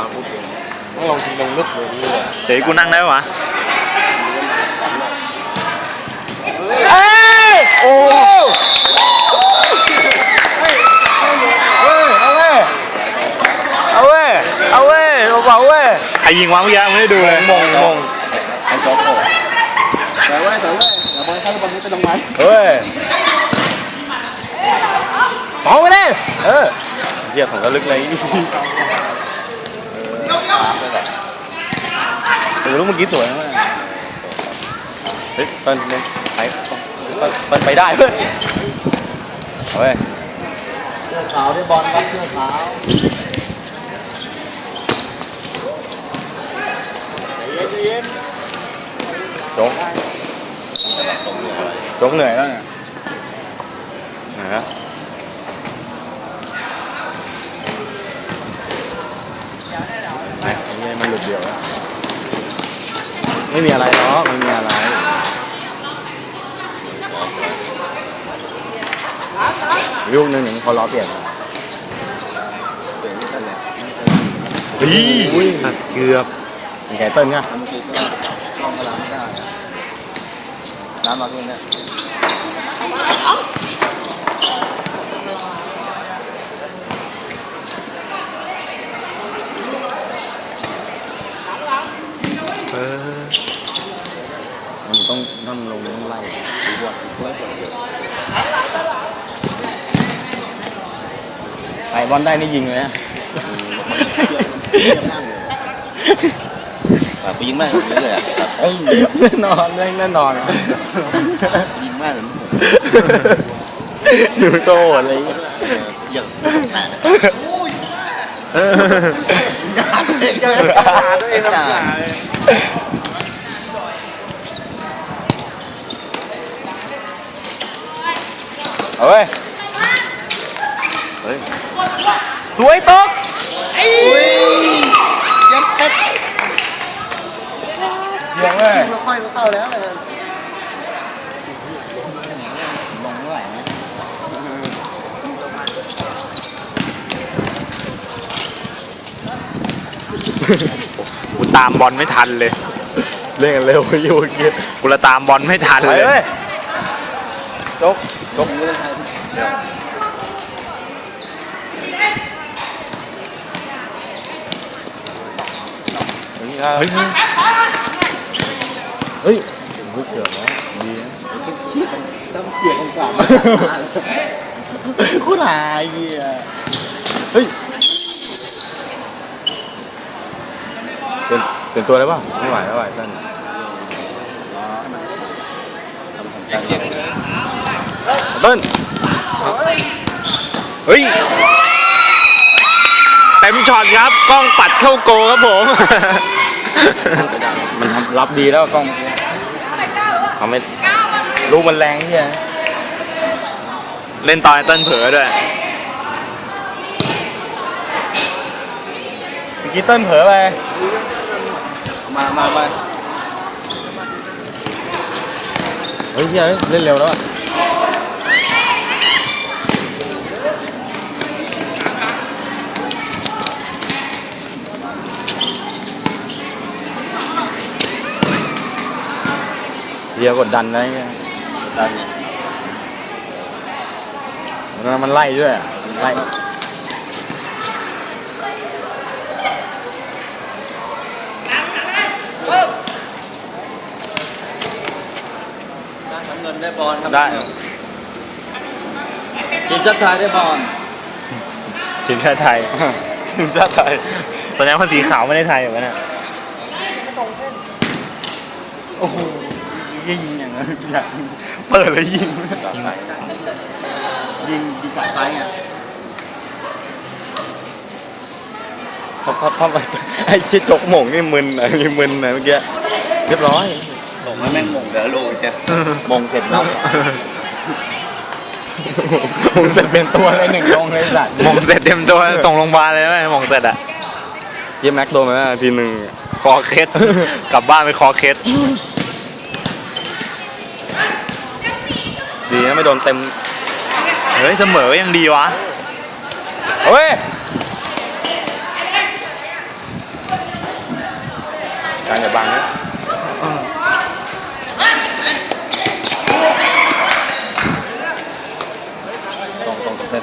มาพูดเองต้องลองทีลงลึกเลยนี่แหละเดี๋ยวกูนั่งได้ปะวะเอ้ยโอ้เฮ้ยเอาเว้ยเอาเว้ยเอาเว้ยเอาเบาเว้ยใครยิงวะเมื่อกี้ไม่ได้ดูเลยมงมงไอ้โจ๊กโผล่แต่ว่าแต่ว่าเดี๋ยวบอลเข้าบอลนี้ไปตรงนั้นเฮ้ยเบาไปเลยเออเหี้ยของก็ลึกเลย เออลูกเมื่อกี้สวยมากเฮ้ยเปิ้ลเล่นไปเปิ้ลเปิ้ลไปได้เพื่อนเอาเว้ยเสื้อขาวที่บอลครับเสื้อขาวโจ๊กโจ๊กเหนื่อยแล้วเนี่ยเหนื่อยแล้วไอ้เหี้ยมันหลุ ดเดี่ยวแล้วไม่มีอะไรเนาะไม่มีอะไรลูกหนึ่งหนึ่งเขาล้อเปลี่ยนมาเฮ้ยสัตว์เกือบมีไก่เติ้ลเนี่ยเมื่อกี้ก็กล้องกำลังไม่ได้น้ำมาตรงนี้เออมันต้องต้องลงต้องไล่บวกเพื่อนเกิดไอบอลได้นี่ยิงเลยนะเทียบนั่งเลยแบบไปยิงแม่งอย่างนี้เลยอะแบบเอ้ยแน่นอนแน่แน่นอนยิงแม่งเหมือนผมหนูโตอะไรอย่างเงี้ยอย่างแตกเออด่าตัวเองด่าเอาเว้ยเฮ้ยสวยตกอุ้ยเจ็บเพชรเยี่ ยมเว้ยไม่ค่อยเข้าแล้ ตามบอลไม่ทันเลย เล่นกันเร็วอยู่เมื่อกี้กูละตามบอลไม่ทันไปเลยเลย จกจกผมไม่ได้ใช้เฮ้ยเฮ้ยเฮ้ยลูกเกือบแล้วดีนะต้องเกี่ยวกับการโคตรหายเหี้ยเฮ้ย เป็นเป็นตัวได้ป่ะไม่ไหวไม่ไหวตั้นทำทำการเก็บเติ้ลเฮ้ยเต็มช็อตครับกล้องปัดเข้าโกครับผม มันทำรับดีแล้วกล้องเมื่อกี้ทำไม่ลูกมันแรงเฮียเล่นตอนไอ้เติ้ลเผลอด้วยเมื่อกี้เติ้ลเผลอไป มามามาเฮ้ยเฮียเล่นเร็วแล้วอะเฮียกดดันนะเฮียดันแล้วมันไล่ด้วยอะไล่ น้ำเงินได้ บอลครับได้ ทีมชาติไทยได้บอลทีมชาติไทย ทีมชาติไทย แสดงว่าสีขาวไม่ได้ไทยเหมือนกันนะโอ้โหยิงอย่างนั้นอยากเปิดเลยยิงจากไหนยิงยิงจากซ้ายไงเขาเขาเขาไอ้เจ๊จกหม่งนี่มึนอะนี่มึนอะเมื่อกี้ เรียบร้อย ส่งแล้วแม่งมงเดี๋ยวลูกเนี่ยมงเสร็จแล้วมึงเสร็จเป็นตัวเลยหนึ่งลงเลยสัตว์มงเสร็จเต็มตัวส่งโรงพยาบาลเลยไหมมงเสร็จอะเยี่ยมแม็กโดนมาแล้วทีหนึ่งคอเคสกลับบ้านไปคอเคสดีนะไม่โดนเต็มเฮ้ยเสมอก็ยังดีวะเฮ้ยการอย่าบังนะ ตรงตรงตรงเส้น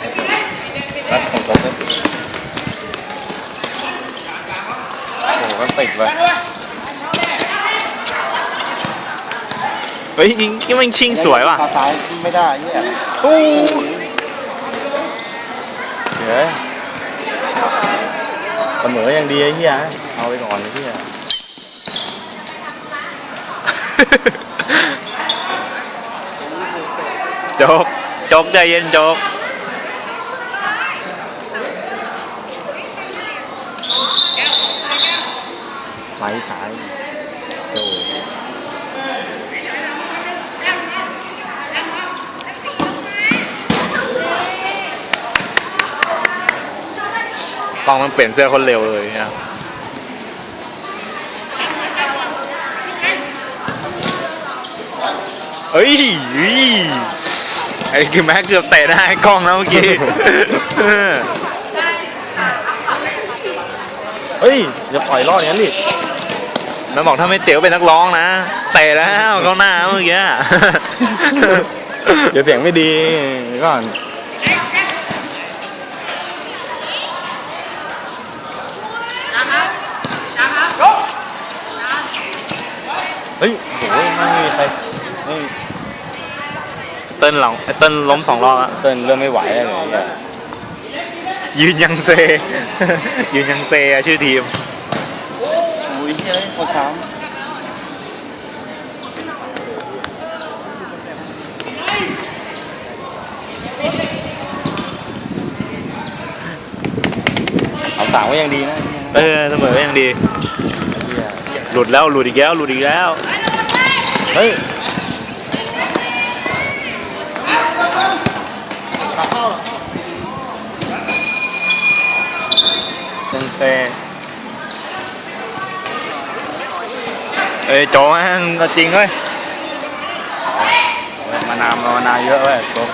รัดตรงตรงเส้น โอ้โหมันติดไป เฮ้ยยิงที่มันชิงสวยว่ะขาซ้ายไม่ได้เนี่ยอู้เดี๋ยวเสมอยังดีไอ้เหี้ยเอาไปก่อนไอ้เหี้ยโจ๊กโจ๊กใจเย็นโจ๊กไม้ขายโอ้โห กล้องมันเปลี่ยนเสื้อคนเร็วเลยเนี่ยเฮ้ยเฮ้ยไอ้กิมแม็กเกือบเตะหน้าไอ้กล้องแล้วเมื่อกี้เออเฮ้ยอย่าปล่อยรอดอย่างนั้นดิมันบอกถ้าไม่เต๋วเป็นนักร้องนะเตะแล้วเข้าหน้าเมื่อกี้ เดี๋ยวเสียงไม่ดีเดี๋ยวก่อนเฮ้ยโอ้โห ไม่มีใครไม่เติ้ลหลังไอ้เติ้ลล้มสองรอบอะเต้นเริ่มไม่ไหวแล้วเนี่ยยืนยังเซ ยืนยังเซอะชื่อทีมอุ้ยเฮ้ยคนซ้เอาต่างไว้ยังดีนะเออเสมอยังดี เหี้ย หลุดแล้วหลุดอีกแล้วหลุดอีกแล้ว เฮ้ยยังเซเอ้ยโจแม่งก็จริงเว้ยมานาวมานาวเยอะเว้ยโต๊ะ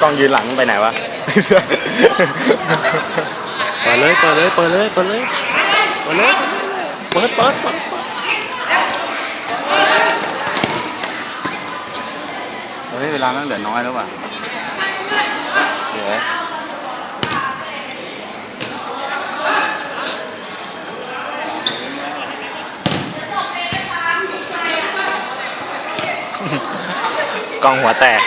กล้องยืนหลังไปไหนวะ เปิดเลย เปิดเลย เปิดเลย เปิดเลย เปิดเลย เปิดเปิดเปิด ฮ้ยเวลามันเหลือน้อยแล้วว่ะเดี๋ยวกล้องหัวแตก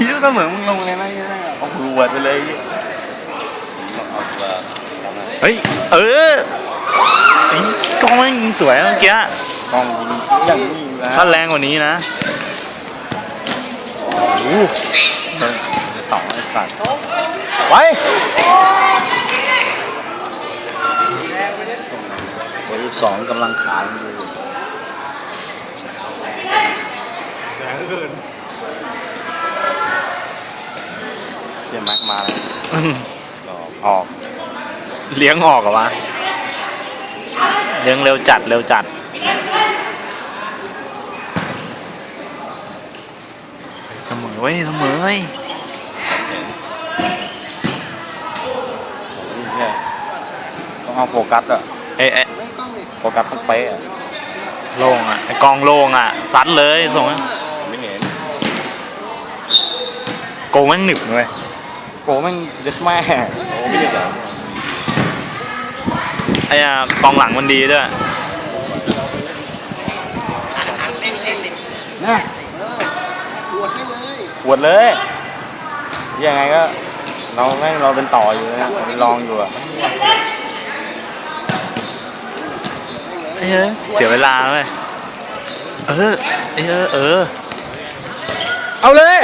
ยี่ก็ เหมือนมึงลงเลยนะยี่เอาหูวดไปเลยำเอาตัวทำอะไรเฮ้ยเออไอ้กล้องแม่งยิงสวยเมื่อกี้กล้องยิงอย่างนี้นะถ้าแรงกว่านี้นะโอ้โหเดินต่อไอ้สัตว์ไปเบอร์ยี่สิบสองกำลังขายอยู่เชียร์แม็กมาแล้วอืมรอออก เลี้ยงออกเหรอวะ เลี้ยงเร็วจัดเร็วจัด เสมอเว้ยเสมอเว้ยนี่เนี่ยต้องเอาโฟกัสอะเอ้ยเอ้ยโฟกัสต้องเป๊ะอะโล่งอะไอ้กองโล่งอะซัดเลยส่งให้ผมไม่เห็น โกงแม่งหนึบเลย โกแม่งเย็ดแม่โอ้ไม่ได้เหรอไอ้อะกองหลังมันดีด้วยนะปวดเลยยังไงก็เราแม่งเราเป็นต่ออยู่นะเป็นรองอยู่อะเอ้ยเสียเวลาเว้ยเออเออเออ เอาเลย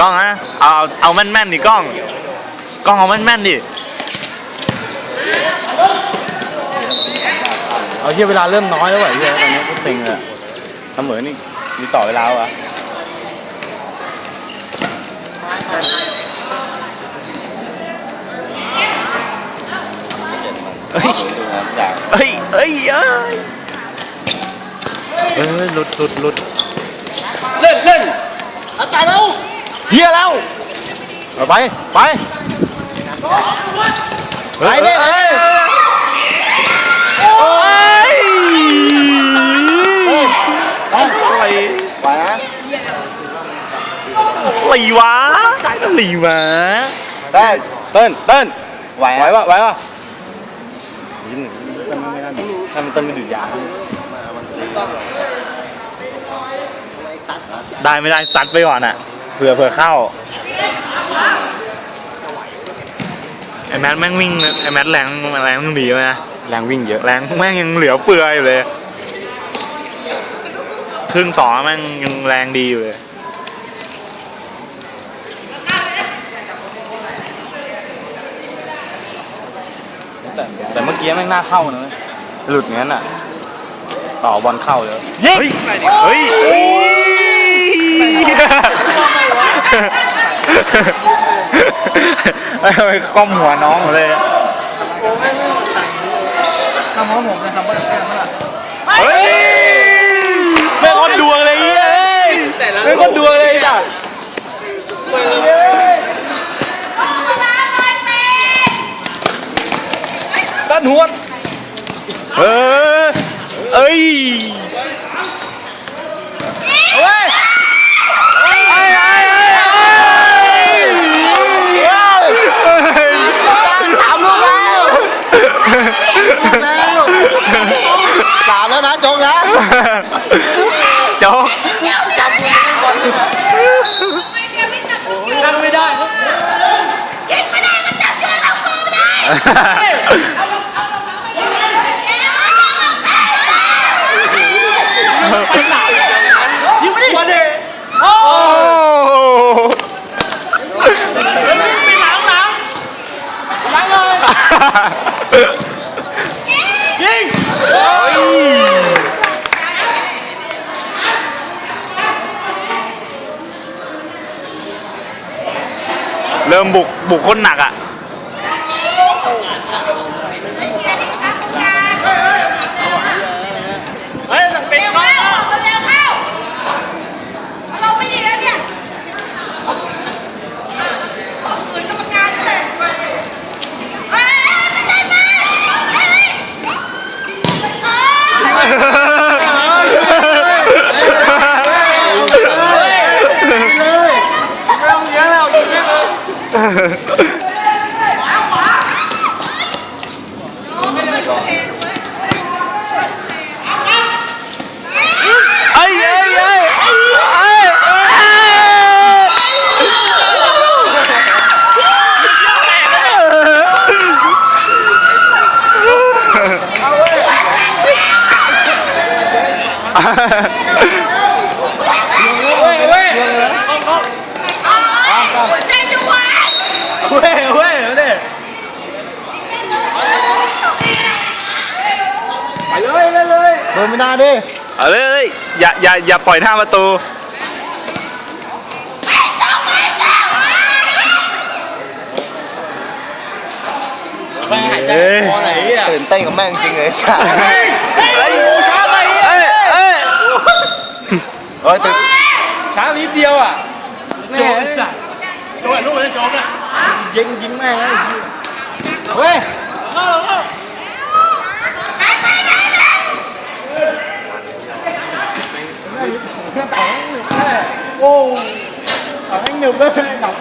กล้องนะเอาเอาเอาแม่นแม่นๆดิกล้อง กล้องเอาแม่นแม่นๆดิเอาเที่ยเวลาเริ่มน้อยแล้วว่ะเที่ยตอนนี้ก็เซ็งเลยอะเสมอนี่มีต่อเวลาวะเฮ้ยสวยดูนะอยากเอ้ยเอ้ยเอ้ยเอ้ยหลุดหลุดหลุดเล่นเล่นเฮียแล้วเอาไป ไป ไปเลยเอ้ยโอ้ยอะไรไหวนะอะไรวะอะไรวะได้เต้นเต้นไหวไหวนะปะไหวปะยินทำมันเต้นไม่ดื่มยาได้ไม่ได้ซัดไปก่อนอะเผื่อเผื่อเข้าไอแมทแม่งวิ่งไอแมทแรงแรงมันดีไหมนะแรงวิ่งเยอะแรงแม่งยังเหลือเฟืออยู่เลย ครึ่งสองแม่งยังแรงดีอยู่เลยแต่แต่เมื่อกี้แม่งน่าเข้านะเว้ยหลุดงั้นอะ ต่อบอลเข้าเลย เฮ้ย เฮ้ย เฮ้ยไอ้ไปคล่อมหัวน้องหมดเลยเฮ้ยแม่งคนดวงเลยเฮ้ยเฮ้ยคนดวงเลยจ้ะต้นหัวเออเอ้ย เฮ้ย ไอ้ไอ้ไอ้ไอ้ สามลูกแล้วแล้วสามแล้วนะจงนะโจ๊กนั่งไม่ได้มาดิ โอ้ ยิง เริ่ มบุกบุกคนหนักอะ เร็วเข้าบอกกันเร็วเข้าเราไม่ดีแล้วเนี่ยขอคืนกรรมการด้วยเฮ้ยไม่ได้มาเฮ้ยเฮ้ย ไอ้ไอ้ไอ้ไอ้หัวใจจะวาย เว้ยเว้ยมาดิไปเลยเลยเลย โดนไม่ได้ดิเอาเลย อย่าอย่าอย่าปล่อยหน้าประตูไปหายใจคอไหนอะตื่นเต้นกับแม่งจริงเลยใช่เฮ้ยเฮ้ยเฮ้ยเฮ้ยตื่นช้านิดเดียวอะโจนสัตว์โจนลูกเลยโจนอะยิงยิงแม่งเลยเฮ้ย โอ้เอาให้หนึบเลยหนับ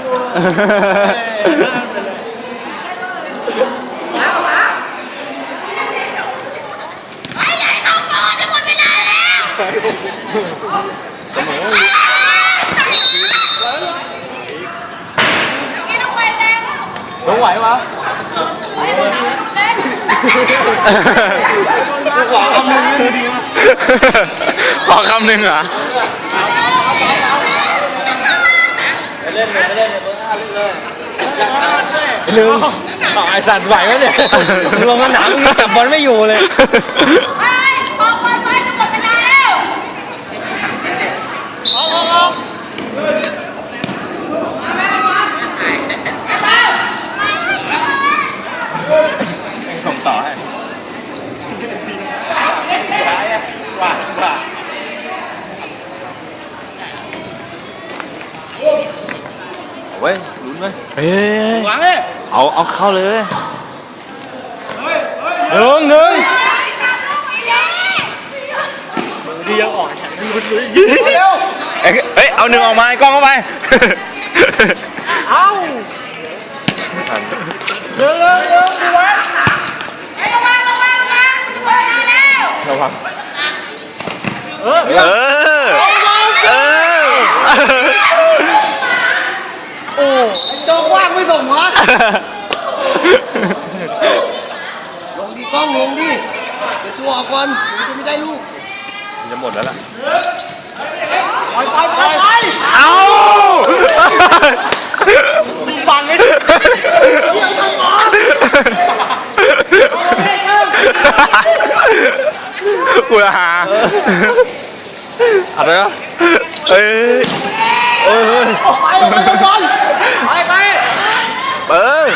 เลยไอ้ใหญ่เข้าก่อนจะหมดเวลาแล้วนี่ต้องไปแล้วรู้ไหวปะขอคำหนึ่งไม่ดีมากขอคำหนึ่งเหรอลืมอ๋อไอสัตว์ไหวไหมเนี่ยลงสนามมึงจับบอลไม่อยู่เลย ไปออกไปไปจะหมดเวลาแล้ว เเว้ยลุ้นเว้ยเอ้ยหวังเลยเอาเอาเข้าเลยหนึ่งหนึ่งเอ้ยเอ้ยเอาหนึ่งออกมาไอ้กล้องเข้าไปไอ้ระวังระวังระวังจะหมดเวลาแล้วระวังเออเออ จอกว่างไม่ส่งวะลงดีกล้องลงดิเป็นตัวออกก่อนเดี๋ยวมันจะไม่ได้ลูกมันจะหมดแล้วล่ะ ไปไปไปไปเอาฟังไอ้กูละหาอะไรวะ เอ้ย เอ้ยเฮ้ย ไปไป เออ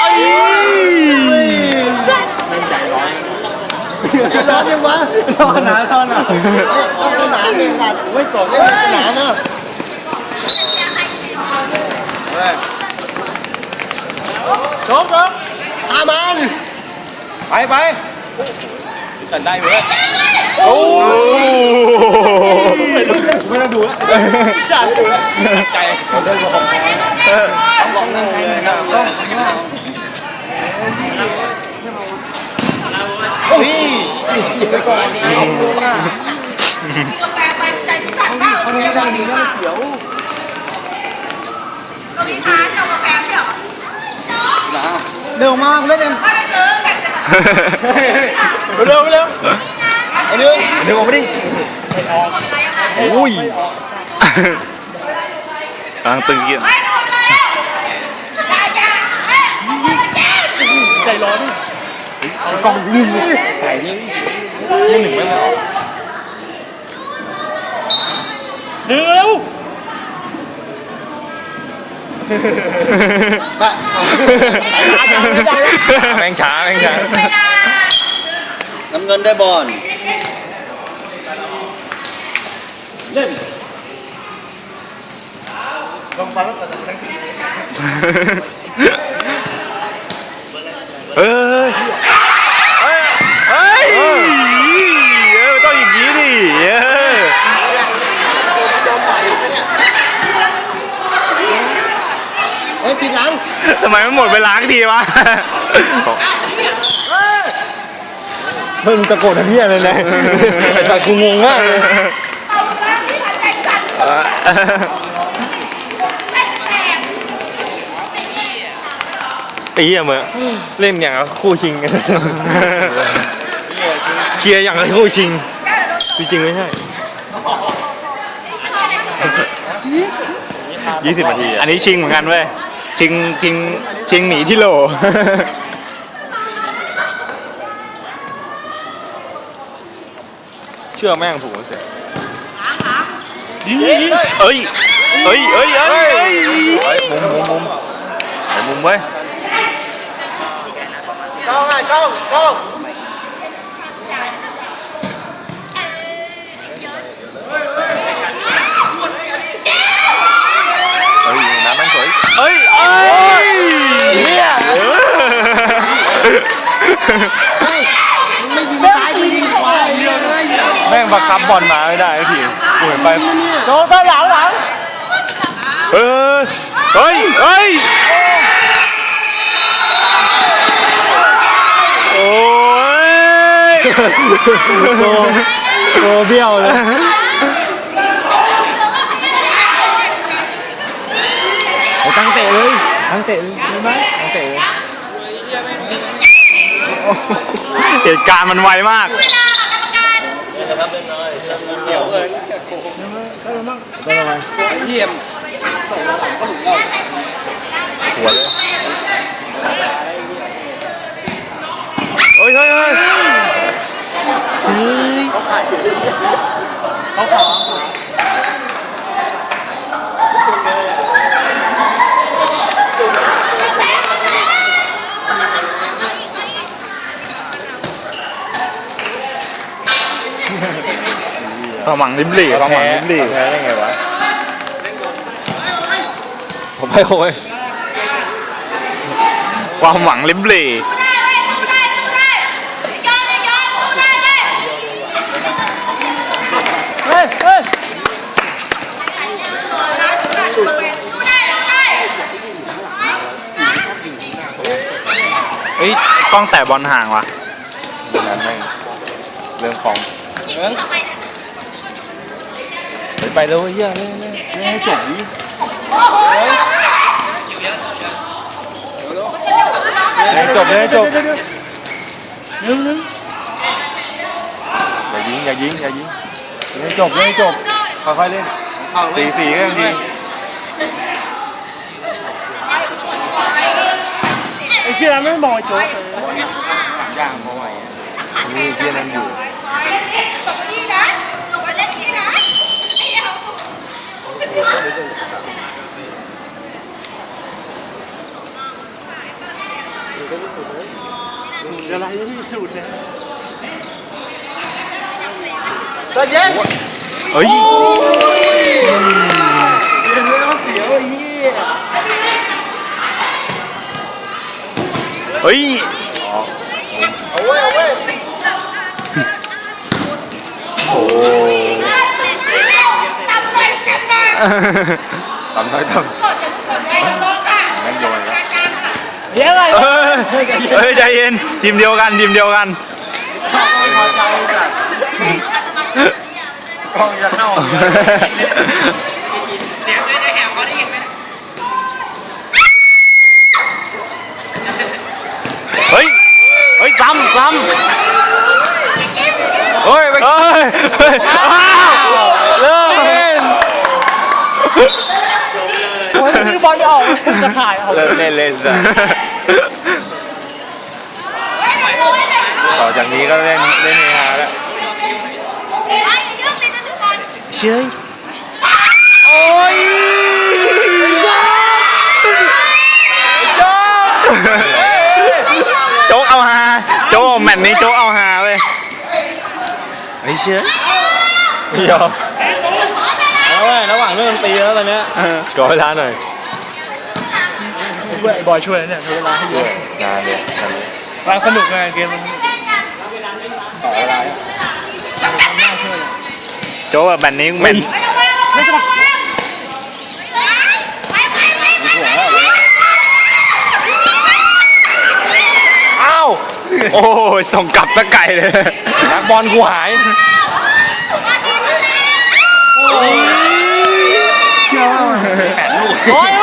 ไอ้ ร้อนยัง วะร้อนหนาร้อนหนาต้องสนามเองนะไม่กดเล่นในสนามนะชกชกตามันไปไปกันได้เว้ยโอ้ใจต้องบอกนั่งเลยนะต้องนี่ กาแฟไปใจสั่นเปล่าเดี๋ยวก่อนดีกว่าก็มีทานเอากาแฟไม่เหรอเร็วมากเล่นเองก็ได้เจอแบบจะเร็วเร็วไอ้เนื้อเดี๋ยวออกมาดิโอ้ยกำลังตึงเกียนไม่จะหมดเวลาแล้วลาจาเฮ้ยมึงมาแจ้งกล้องลืมเลย ไก่นี่ยังหนึ่งไม่ออกหนึ่งเร็วไปเอาแม่งช้าแม่งช้าเวลาน้ำเงินได้บอลเอ้ยเอ้ยเอ้ยเออต้องอย่างนี้ดิเออ เฮ้ยปิดหลัง ทำไมมันหมดเวลาสักทีวะเพิ่งตะโกนทำเพี้ยอะไรเลยไอ้สัตว์กูงงมากเลยเอาละที่หันใจสั่นไม่แตกไอ้เหี้ยเหมือนเล่นอย่างกับคู่ชิงเชียร์อย่างกับคู่ชิง จริงๆไม่ใช่ยี่สิบนาที อันนี้ชิงเหมือนกันเว้ย ชิงชิงชิงหนีที่โหล เชื่อแม่งถูกเสร็จเอ้ยเอ้ยเอ้ยเอ้ยเอ้ยไอ้มุมมุมมุมไอ้มุมเว้ย กล้องอะกล้องกล้อง เฮ้ยน้ำแม่งสวย เอ้ย เอ้ยเนี่ย เฮ้ยไม่ยิงซ้ายไม่ยิงขวาเลยแม่งบังคับบอลมาไม่ได้สักทีกูเห็นไปเนี่ยเออเฮ้ยเฮ้ยโอ้ยโตโตเบี้ยวเลยตั้งเตะเลยตั้งเตะเลยใช่ไหมตั้งเตะเลย เหตุการณ์มันไวมากเวลากรรมการเยี่ยมหัวเลยเฮ้ยเฮ้ยเฮ้ย ความหวังริมหลีความหวังริมหลีแพ้ได้ไงวะให้โอ้ยความหวังเล็มเหล่สู้ได้เว้ยสู้ได้สู้ได้ยอมไม่ยอมสู้ได้เว้ยเฮ้ยเฮ้ยสู้ได้สู้ได้สู้ได้สู้ได้เฮ้ยกล้องแต่บอลห่างว่ะ ดูนั้นแม่งเรื่องของทำไมเนี่ย ไปไปแล้วเฮียเล่นเล่นเล่นให้จบดิโอ้โหเล่นให้จบเล่นให้จบอย่ายิงอย่ายิงอย่ายิงเล่นให้จบเล่นให้จบค่อยๆเล่นสีสีก็ยังดีไอ้เชี่ยไม่มองไอ้โจ๊กย่างเพราะไงนี่เฮียนั่นอยู่ ตกที่นะลงไปเล่นที่นะไอ้เอา อะไรที่สุดนะก็เย็น เฮ้ยเดี๋ยวเราเสียวไอ้เหี้ยเฮ้ยโอ้ทำเลยทำเลยทำน้อยทำกดจะกดไว้ลงค่ะแม่งโยนแล้วการการค่ะเดี๋ยวอะไรเฮ้ยเฮ้ยใจเย็นทีมเดียวกันทีมเดียวกันกล้องจะเข้าเฮ้ยเฮ้ยซ้ำซ้ำเฮ้ยไปเฮ้ยเฮ้ยอ้าวเลิกเล่นโอ้ยนี่บอลไม่ออกจะขายออกเลิกเล่นเล่นซะต่อ จากนี้ก็เล่นเล่นเฮฮาแล้วเชยโอ้ยโจ๊กเอาฮาโจ๊กเอาแมตช์นี้โจ๊กเอาฮาเว้ยเฮ้ยเชื่อไม่ยอมเอาเว้ยระหว่างเรื่องดนตรีแล้วตอนเนี้ยเออขอเวลาหน่อยช่วยบอยช่วยเนี่ยเวลาให้เยช่วอะยงานเลยงานเลยวางสนุกไงเกมมัน โจ๊กแบบแมตช์นี้แมตช์ไม่ต้องไปไปไปไปไปอ้าว โอ้ยส่งกลับสักไก่เลยนักบอลกูหายเชื่อว่า